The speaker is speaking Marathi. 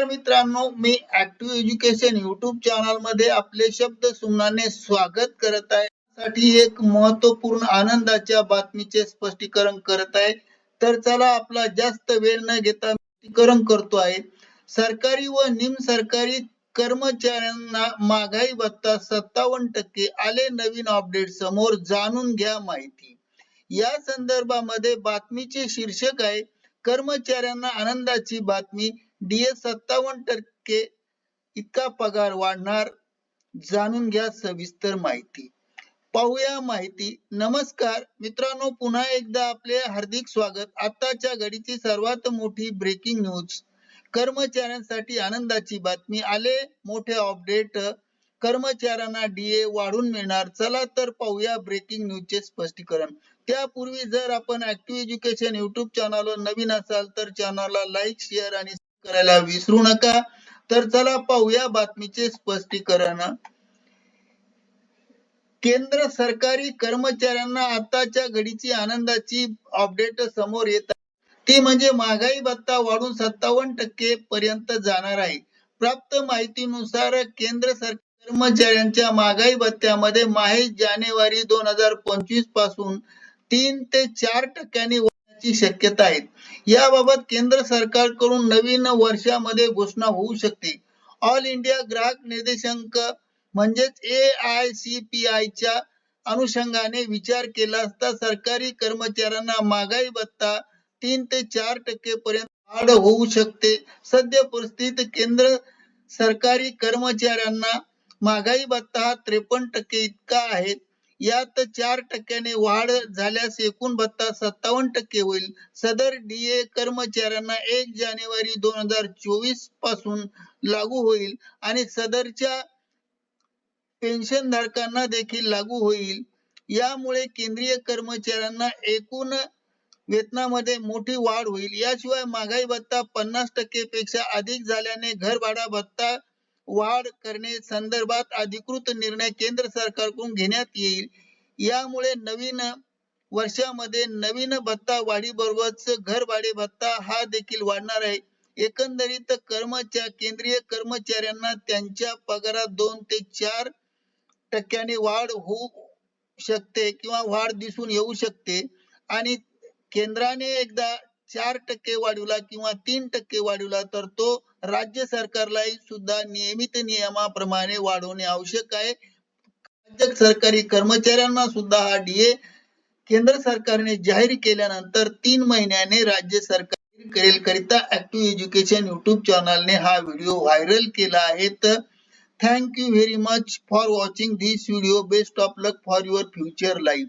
नमस्कार मित्रांनो मी ऍक्टिव्ह एज्युकेशन युट्यूब चॅनलमध्ये आपले शब्द सुमनाने स्वागत करत आहे. साठी एक महत्त्वपूर्ण आनंदाच्या बातमीचे स्पष्टीकरण करत आहे. तर चला आपला जास्त वेळ न घेता स्पष्टीकरण करतो आहे. सरकारी व निम सरकारी कर्मचाऱ्यांना महागाई भत्ता सत्तावन्न टक्के आले नवीन अपडेट समोर जाणून घ्या माहिती. या संदर्भामध्ये बातमीचे शीर्षक आहे कर्मचाऱ्यांना आनंदाची बातमी. डीए सत्तावन्न टक्के इतका पगार वाढणार जाणून घ्या सविस्तर माहिती. पाहूया माहिती. नमस्कार. मित्रांनो पुन्हा एकदा आपले हार्दिक स्वागत. आताच्या घडीची सर्वात मोठी ब्रेकिंग न्यूज कर्मचाऱ्यांसाठी आनंदाची बातमी. आले मोठे अपडेट कर्मचाऱ्यांना डीए वाढून मिळणार. चला तर पाहूया ब्रेकिंग न्यूजचे स्पष्टीकरण. त्यापूर्वी जर आपण ऍक्टिव्ह एज्युकेशन युट्यूब चॅनलवर नवीन असाल तर चॅनलला लाईक शेअर आणि करायला विसरू नका. तर चला पाहूया बातमीचे स्पष्टीकरण. केंद्र सरकारी कर्मचाऱ्यांना आताच्या घडीची आनंदाची अपडेट समोर येत ती म्हणजे महागाई भत्ता वाढून सत्तावन्न टक्के पर्यंत जाणार आहे. प्राप्त माहितीनुसार केंद्र सरकार कर्मचाऱ्यांच्या महागाई भत्त्यामध्ये माहे जानेवारी दोन हजार पंचवीसपासून तीन ते चार टक्क्यांनी वाढण्याची शक्यता आहे. याबाबत केंद्र सरकारकडून नवीन वर्षामध्ये घोषणा होऊ शकते. ऑल इंडिया ग्राहक निर्देशांक म्हणजेच ए आय सी पी आयच्या अनुषंगाने विचार केला असता सरकारी कर्मचाऱ्यांना महागाई भत्ता तीन ते चार टक्के पर्यंत वाढ होऊ शकते. सध्या परिस्थितीत केंद्र सरकारी कर्मचाऱ्यांना महागाई भत्ता हा त्रेपन्न टक्के इतका आहे. यात चार टक्क्याने वाढ झाल्यास एकूण भत्ता सत्तावन्न टक्के होईल. सदर डीए कर्मचाऱ्यांना एक जानेवारी दोन हजार चोवीसपासून लागू होईल आणि सदरच्या पेन्शन धारकांना देखील लागू होईल. यामुळे केंद्रीय कर्मचाऱ्यांना एकूण वेतनामध्ये मोठी वाढ होईल. याशिवाय महागाई भत्ता पन्नास टक्के पेक्षा अधिक झाल्याने घर भाडा भत्ता वाढ करणे संदर्भात अधिकृत निर्णय केंद्र सरकारकडून घेण्यात येईल. यामुळे नवीन वर्षामध्ये नवीन भत्ता वाढीबरोबरच घर भाडे भत्ता हा देखील वाढणार आहे. एकंदरीत कर्मचारी केंद्रीय कर्मचाऱ्यांना त्यांच्या पगारात दोन ते चार टक्क्याने वाढ होऊ शकते किंवा वाढ दिसून येऊ शकते. आणि केंद्राने एकदा चार टक्के वाढवला किंवा तीन टक्के वाढवला तर तो राज्य सरकारलाही सुद्धा नियमित नियमाप्रमाणे वाढवणे आवश्यक आहे. राज्य सरकारी कर्मचाऱ्यांना सुद्धा हा डीए केंद्र सरकारने जाहीर केल्यानंतर तीन महिन्याने राज्य सरकार करेल करिता ऍक्टिव्ह एज्युकेशन युट्यूब चॅनलने हा व्हिडिओ व्हायरल केला आहे. तर thank you very much for watching this video best of luck for your future life